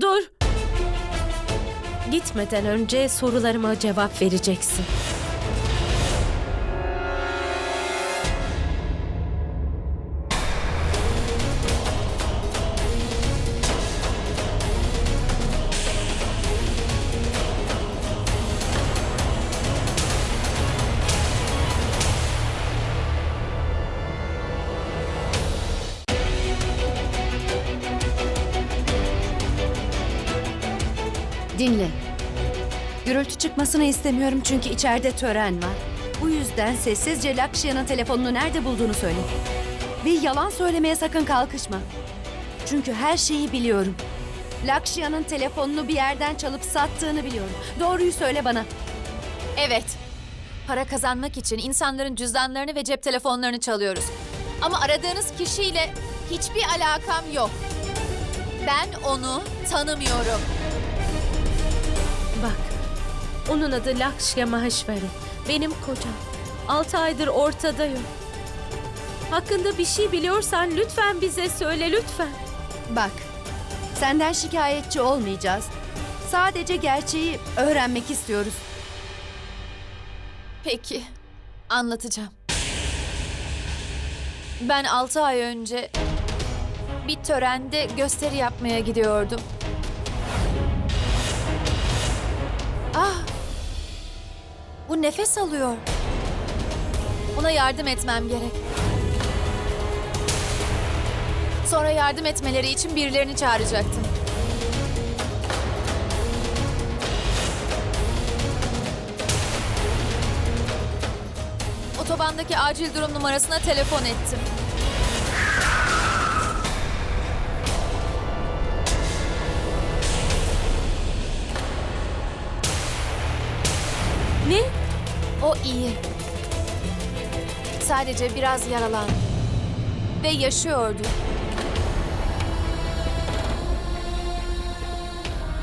Dur. Gitmeden önce sorularıma cevap vereceksin. Dinle. Gürültü çıkmasını istemiyorum çünkü içeride tören var. Bu yüzden sessizce Lakşya'nın telefonunu nerede bulduğunu söyle. Ve yalan söylemeye sakın kalkışma. Çünkü her şeyi biliyorum. Lakşya'nın telefonunu bir yerden çalıp sattığını biliyorum. Doğruyu söyle bana. Evet. Para kazanmak için insanların cüzdanlarını ve cep telefonlarını çalıyoruz. Ama aradığınız kişiyle hiçbir alakam yok. Ben onu tanımıyorum. Bak. Onun adı Lakşya Maheshwari. Benim kocam. Altı aydır ortada yok. Hakkında bir şey biliyorsan lütfen bize söyle lütfen. Bak, senden şikayetçi olmayacağız. Sadece gerçeği öğrenmek istiyoruz. Peki. Anlatacağım. Ben altı ay önce bir törende gösteri yapmaya gidiyordum. Ah! Bu nefes alıyor. Ona yardım etmem gerek. Sonra yardım etmeleri için birilerini çağıracaktım. Otobandaki acil durum numarasına telefon ettim. Ne? O iyi. Sadece biraz yaralandı. Ve yaşıyordu.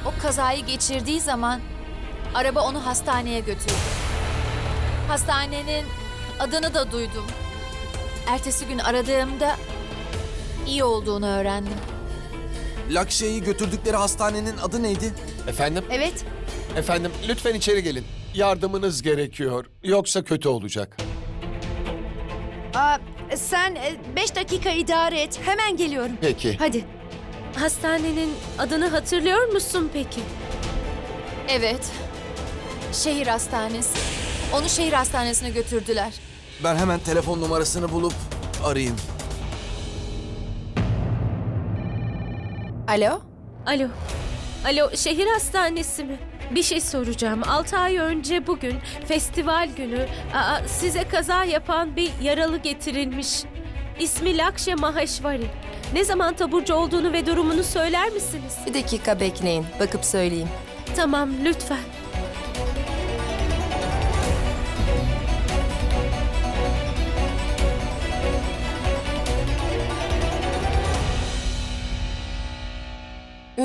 O kazayı geçirdiği zaman araba onu hastaneye götürdü. Hastanenin adını da duydum. Ertesi gün aradığımda iyi olduğunu öğrendim. Lakşya'yı götürdükleri hastanenin adı neydi? Efendim? Evet, Efendim lütfen içeri gelin. Yardımınız gerekiyor. Yoksa kötü olacak. aa, sen e, beş dakika idare et. Hemen geliyorum. Peki. Hadi. Hastanenin adını hatırlıyor musun peki? Evet. Şehir hastanesi. Onu şehir hastanesine götürdüler. Ben hemen telefon numarasını bulup arayayım. Alo? Alo. Alo şehir hastanesi mi? Bir şey soracağım. 6 ay önce bugün festival günü aa, size kaza yapan bir yaralı getirilmiş. İsmi Lakşya Maheshwari. Ne zaman taburcu olduğunu ve durumunu söyler misiniz? Bir dakika bekleyin. Bakıp söyleyeyim. Tamam lütfen.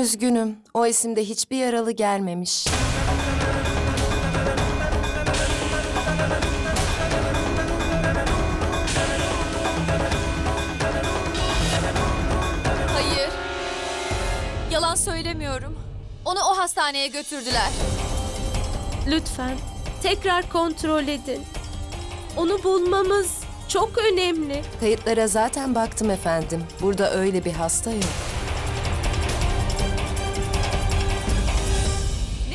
Üzgünüm. O isimde hiçbir yaralı gelmemiş. Hayır. Yalan söylemiyorum. Onu o hastaneye götürdüler. Lütfen tekrar kontrol edin. Onu bulmamız çok önemli. Kayıtlara zaten baktım efendim. Burada öyle bir hasta yok.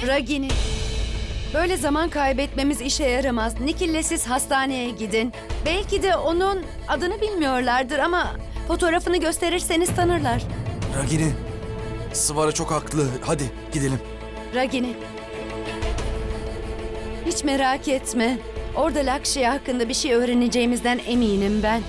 Ragini. Böyle zaman kaybetmemiz işe yaramaz. Nikil'le siz hastaneye gidin. Belki de onun adını bilmiyorlardır ama fotoğrafını gösterirseniz tanırlar. Ragini, Sıvara çok haklı. Hadi gidelim. Ragini. Hiç merak etme. Orada Lakşya hakkında bir şey öğreneceğimizden eminim ben.